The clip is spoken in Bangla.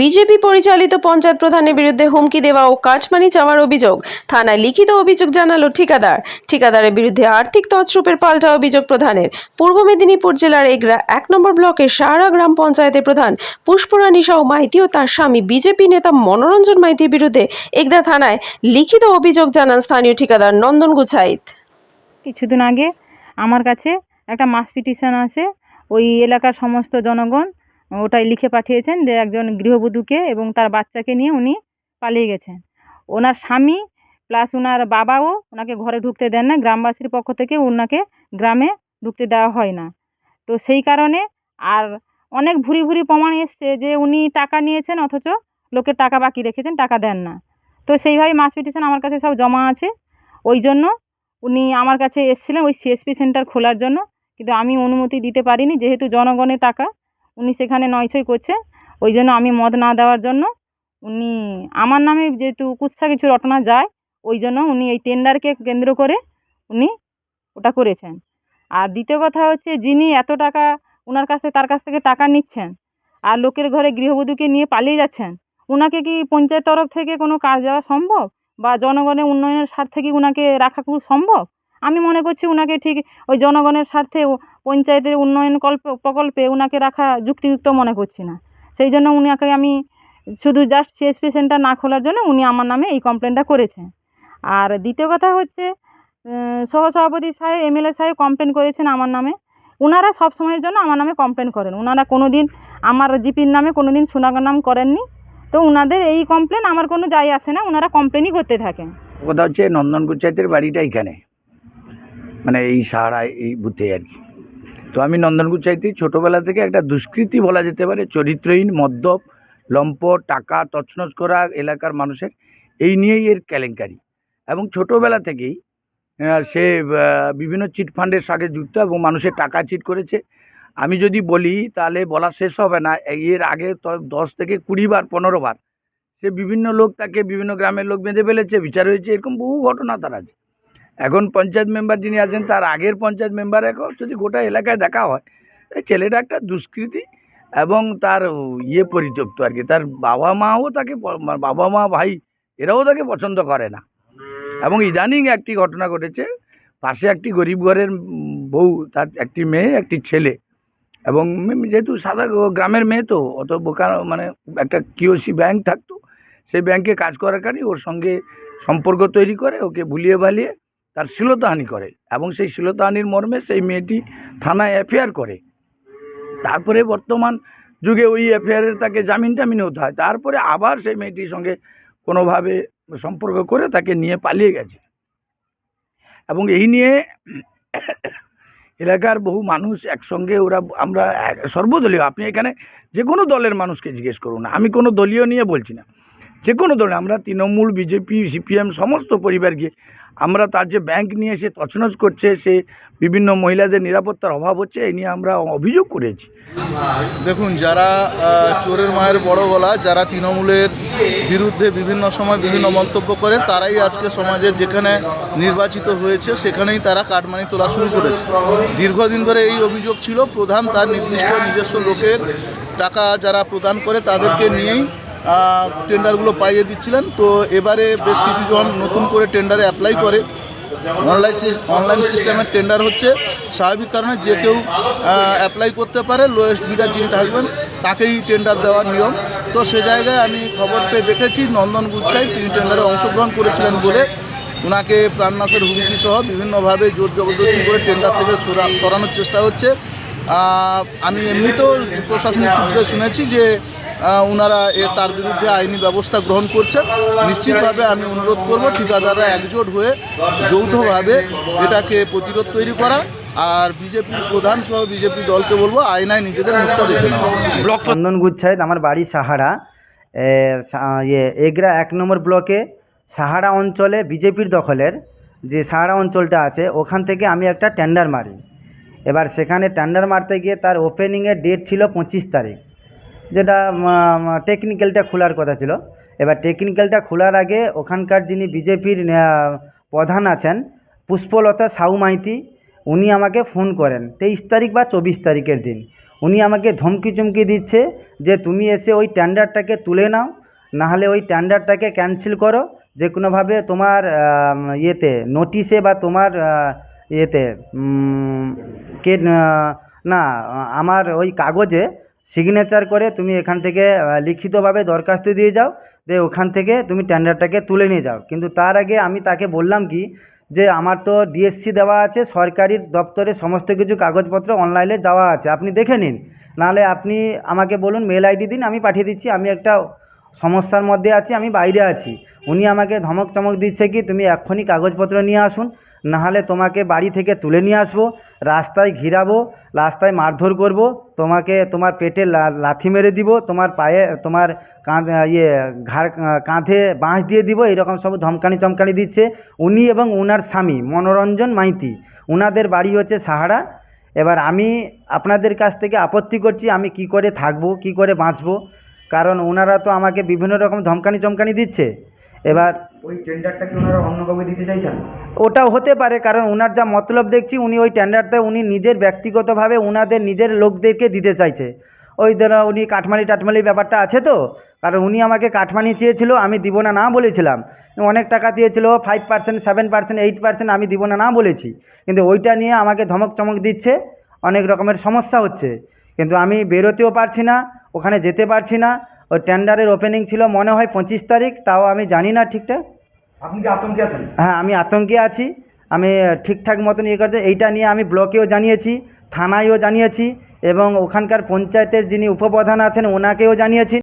বিজেপি পরিচালিত পঞ্চায়েত প্রধানের বিরুদ্ধে হুমকি দেওয়া ও কাটমানি চাওয়ার অভিযোগ। থানায় লিখিত অভিযোগ জানালো ঠিকাদার। ঠিকাদারের বিরুদ্ধে আর্থিক তছরূপের পাল্টা অভিযোগ প্রধানের। পূর্ব মেদিনীপুর জেলার এগরা এক নম্বর ব্লকের সাহারা গ্রাম পঞ্চায়েতের প্রধান পুষ্পরানী সাউ মাইতি ও তার স্বামী বিজেপি নেতা মনোরঞ্জন মাইতির বিরুদ্ধে এগরা থানায় লিখিত অভিযোগ জানান স্থানীয় ঠিকাদার নন্দন গুছাইত। কিছুদিন আগে আমার কাছে একটা মাস পিটিশন আছে ওই এলাকার সমস্ত জনগণ ওটাই লিখে পাঠিয়েছেন যে একজন গৃহবধূকে এবং তার বাচ্চাকে নিয়ে উনি পালিয়ে গেছেন। ওনার স্বামী প্লাস ওনার বাবাও ওনাকে ঘরে ঢুকতে দেন না, গ্রামবাসীর পক্ষ থেকে ওনাকে গ্রামে ঢুকতে দেওয়া হয় না। তো সেই কারণে আর অনেক ভুরি ভুরি প্রমাণ এসছে যে উনি টাকা নিয়েছেন অথচ লোকের টাকা বাকি রেখেছেন, টাকা দেন না। তো সেইভাবে মাস পিটিশন আমার কাছে সব জমা আছে। ওই জন্য উনি আমার কাছে এসেছিলেন ওই সিএসপি সেন্টার খোলার জন্য। কিন্তু আমি অনুমতি দিতে পারিনি, যেহেতু জনগণের টাকা উনি সেখানে নয়ছয় করছে। ওই জন্য আমি মত না দেওয়ার জন্য উনি, আমার নামে যেহেতু কুৎসা কিছু রটনা যায়, ওই জন্য উনি এই টেন্ডারকে কেন্দ্র করে উনি ওটা করেছেন। আর দ্বিতীয় কথা হচ্ছে, যিনি এত টাকা ওনার কাছে, তার কাছ থেকে টাকা নিচ্ছেন আর লোকের ঘরে গৃহবধূকে নিয়ে পালিয়ে যাচ্ছেন ওনাকে কি পঞ্চায়েত তরফ থেকে কোনো কাজ দেওয়া সম্ভব? বা জনগণের উন্নয়নের স্বার্থে কি ওনাকে রাখা খুব সম্ভব? আমি মনে করছি ওনাকে ঠিক ওই জনগণের স্বার্থে পঞ্চায়েতের উন্নয়ন কল্প, প্রকল্পে ওনাকে রাখা যুক্তিযুক্ত মনে করছি না। সেই জন্য উনাকে আমি শুধু জাস্ট সিএসপি সেন্টার না খোলার জন্য উনি আমার নামে এই কমপ্লেনটা করেছেন। আর দ্বিতীয় কথা হচ্ছে সহসভাপতি সাহেব এমএলএ সাহেব কমপ্লেন করেছেন আমার নামে। ওনারা সব সময়ের জন্য আমার নামে কমপ্লেন করেন। ওনারা কোনো দিন আমার জিপির নামে কোনো দিন সুনাম করেননি। তো ওনাদের এই কমপ্লেন আমার কোনো যাই আসে না ওনারা কমপ্লেনই করতে থাকেন। কথা হচ্ছে নন্দন গুচ্ছাইতের বাড়িটা এখানে। মানে এই সাহারায়, এই বুথে আর কি। তো আমি নন্দন গুচ্ছাইতে ছোটোবেলা থেকে একটা দুষ্কৃতি বলা যেতে পারে, চরিত্রহীন, মদ্যপ লম্প টাকা, তছনছ করা এলাকার মানুষের। এই নিয়েই এর কেলেঙ্কারি। এবং ছোটোবেলা থেকেই সে বিভিন্ন চিট ফান্ডের সাথে যুক্ত এবং মানুষের টাকা চিট করেছে। আমি যদি বলি, তাহলে বলা শেষ হবে না। এর আগে দশ থেকে কুড়ি বার, পনেরো বার, সে বিভিন্ন লোক তাকে বিভিন্ন গ্রামের লোক বেঁধে ফেলেছে, বিচার হয়েছে, এরকম বহু ঘটনা তার আছে। এখন পঞ্চায়েত মেম্বার যিনি আছেন, তার আগের পঞ্চায়েত মেম্বার এখন যদি গোটা এলাকায় দেখা হয়, এই ছেলেটা একটা দুষ্কৃতি এবং তার ইয়ে পরিত্যক্ত আর কি। তার বাবা মাও তাকে মানে বাবা মা, ভাই এরাও তাকে পছন্দ করে না। এবং ইদানিং একটি ঘটনা ঘটেছে, পাশে একটি গরিব ঘরের বউ, তার একটি মেয়ে, একটি ছেলে এবং যেহেতু সাদা গ্রামের মেয়ে তো, অত বোকা মানে একটা কিওসি ব্যাংক থাকতো, সেই ব্যাংকে কাজ করাকারই ওর সঙ্গে সম্পর্ক তৈরি করে, ওকে ভুলিয়ে ভালিয়ে তার শ্লীলতাহানি করে এবং সেই শ্লীলতাহানির মর্মে সেই মেয়েটি থানায় এফআইআর করে। তারপরে বর্তমান যুগে ওই এফআইআরের তাকে জামিন টামিন হতে হয়। তারপরে আবার সেই মেয়েটির সঙ্গে কোনোভাবে সম্পর্ক করে তাকে নিয়ে পালিয়ে গেছে। এবং এই নিয়ে এলাকার বহু মানুষ একসঙ্গে ওরা, আমরা সর্বদলীয়, আপনি এখানে যে কোনো দলের মানুষকে জিজ্ঞেস করুন। আমি কোনো দলীয় নিয়ে বলছি না। যে কোনো দলে, আমরা তৃণমূল, বিজেপি, সিপিএম, সমস্ত পরিবারকে, আমরা তার যে ব্যাংক নিয়ে সে তছনছ করছে, সে বিভিন্ন মহিলাদের নিরাপত্তার অভাব হচ্ছে এই নিয়ে আমরা অভিযোগ করেছি। দেখুন, যারা চোরের মায়ের বড় গলা, যারা তৃণমূলের বিরুদ্ধে বিভিন্ন সময় বিভিন্ন মন্তব্য করে, তারাই আজকে সমাজের যেখানে নির্বাচিত হয়েছে, সেখানেই তারা কাটমানি তোলা শুরু করেছে। দীর্ঘদিন ধরে এই অভিযোগ ছিল, প্রধান তার নির্দিষ্ট নিজস্ব লোকের টাকা যারা প্রদান করে, তাদেরকে নিয়েই টেন্ডারগুলো পাইয়ে দিচ্ছিলেন। তো এবারে বেশ কিছুজন নতুন করে টেন্ডারে অ্যাপ্লাই করে। অনলাইন অনলাইন সিস্টেমের টেন্ডার হচ্ছে। স্বাভাবিক কারণে যে কেউ অ্যাপ্লাই করতে পারে লোয়েস্ট বিডার যিনি থাকবেন, তাকেই টেন্ডার দেওয়ার নিয়ম। তো সে জায়গায় আমি খবর পেয়ে দেখেছি, নন্দন গুচ্ছাই তিনি টেন্ডারে অংশগ্রহণ করেছিলেন বলে। ওনাকে প্রাণনাশের হুমকি সহ বিভিন্নভাবে জোর জবরদস্তি করে টেন্ডার থেকে সরা- সরানোর চেষ্টা হচ্ছে। আমি এমনিতেও প্রশাসনিক সূত্রে শুনেছি যে ওনারা এ তার বিরুদ্ধে আইনি ব্যবস্থা গ্রহণ করছেন নিশ্চিতভাবে আমি অনুরোধ করব ঠিকাদাররা একজোট হয়ে যৌথভাবে এটাকে প্রতিরোধ তৈরি করা। আর বিজেপির প্রধান সহ বিজেপি দলকে বলব আয়নায় নিজেদের মুখটা দেখে নেওয়া ব্লক চন্দন গুচ্ছাইত আমার বাড়ি সাহারা। ইয়ে এগরা এক নম্বর ব্লকে সাহারা অঞ্চলে বিজেপির দখলের যে সাহারা অঞ্চলটা আছে ওখান থেকে আমি একটা টেন্ডার মারি। এবার সেখানে টেন্ডার মারতে গিয়ে তার ওপেনিংয়ের ডেট ছিল পঁচিশ তারিখ। যেটা টেকনিক্যালটা খোলার কথা ছিল। এবার টেকনিক্যালটা খোলার আগে ওখানকার যিনি বিজেপির প্রধান আছেন, পুষ্পলতা সাউ মাইতি উনি আমাকে ফোন করেন তেইশ তারিখ বা চব্বিশ তারিখের দিন। উনি আমাকে ধমকি চমকি দিচ্ছে যে, তুমি এসে ওই টেন্ডারটাকে তুলে নাও, নাহলে ওই টেন্ডারটাকে ক্যান্সেল করো। যে কোনোভাবে তোমার ইয়েতে নোটিশে বা তোমার ইয়েতে কে, না, আমার ওই কাগজে সিগনেচার করে তুমি এখান থেকে লিখিতভাবে দরখাস্ত দিয়ে যাও যে ওখান থেকে তুমি টেন্ডারটাকে তুলে নিয়ে যাও। কিন্তু তার আগে আমি তাকে বললাম কি, যে আমার তো ডিএসসি দেওয়া আছে, সরকারি দপ্তরে সমস্ত কিছু কাগজপত্র অনলাইনে দেওয়া আছে, আপনি দেখে নিন। নাহলে আপনি আমাকে বলুন মেল আইডি দিন, আমি পাঠিয়ে দিচ্ছি, আমি একটা সমস্যার মধ্যে আছি, আমি বাইরে আছি। উনি আমাকে ধমক চমক দিচ্ছে কি, তুমি এক্ষুনি কাগজপত্র নিয়ে আসুন, নাহলে তোমাকে বাড়ি থেকে তুলে নিয়ে আসব। রাস্তায় ঘিরাবো, রাস্তায় মারধর করব, তোমাকে, তোমার পেটে লাথি মেরে দিব, তোমার পায়ে, তোমার কাঁধ ইয়ে ঘাড়, কাঁধে বাঁশ দিয়ে দিব, এরকম সব ধমকানি চমকানি দিচ্ছে উনি এবং ওনার স্বামী, মনোরঞ্জন মাইতি। ওনাদের বাড়ি হচ্ছে সাহারা। এবার আমি আপনাদের কাছ থেকে আপত্তি করছি, আমি কি করে থাকব, কি করে বাঁচবো? কারণ ওনারা তো আমাকে বিভিন্ন রকম ধমকানি চমকানি দিচ্ছে। এবার ওই টেন্ডারটা কি ওনারা অন্য কাউকে দিতে চাইছেন? ওটাও হতে পারে কারণ ওনার যা মতলব দেখছি উনি ওই টেন্ডারটা উনি নিজের ব্যক্তিগতভাবে ওনাদের নিজের লোকদেরকে দিতে চাইছে। ওই ধরো উনি কাঠমালি টাটমালি ব্যাপারটা আছে তো কারণ উনি আমাকে কাঠমানি চেয়েছিল আমি দিব না না বলেছিলাম। অনেক টাকা দিয়েছিল five percent seven percent eight percent আমি দিব না না বলেছি। কিন্তু ওইটা নিয়ে আমাকে ধমক চমক দিচ্ছে অনেক রকমের সমস্যা হচ্ছে। কিন্তু আমি বেরোতেও পারছি না ওখানে যেতে পারছি না ওই টেন্ডারের ওপেনিং ছিল মনে হয় পঁচিশ তারিখ তাও আমি জানি না ঠিকঠাক আপনি কি আতঙ্কে আছেন? হ্যাঁ আমি আতঙ্কে আছি। আমি ঠিকঠাক মতন ইয়ে করতে এইটা নিয়ে আমি ব্লকেও জানিয়েছি থানায়ও জানিয়েছি এবং ওখানকার পঞ্চায়েতের যিনি উপপ্রধান আছেন ওনাকেও জানিয়েছি।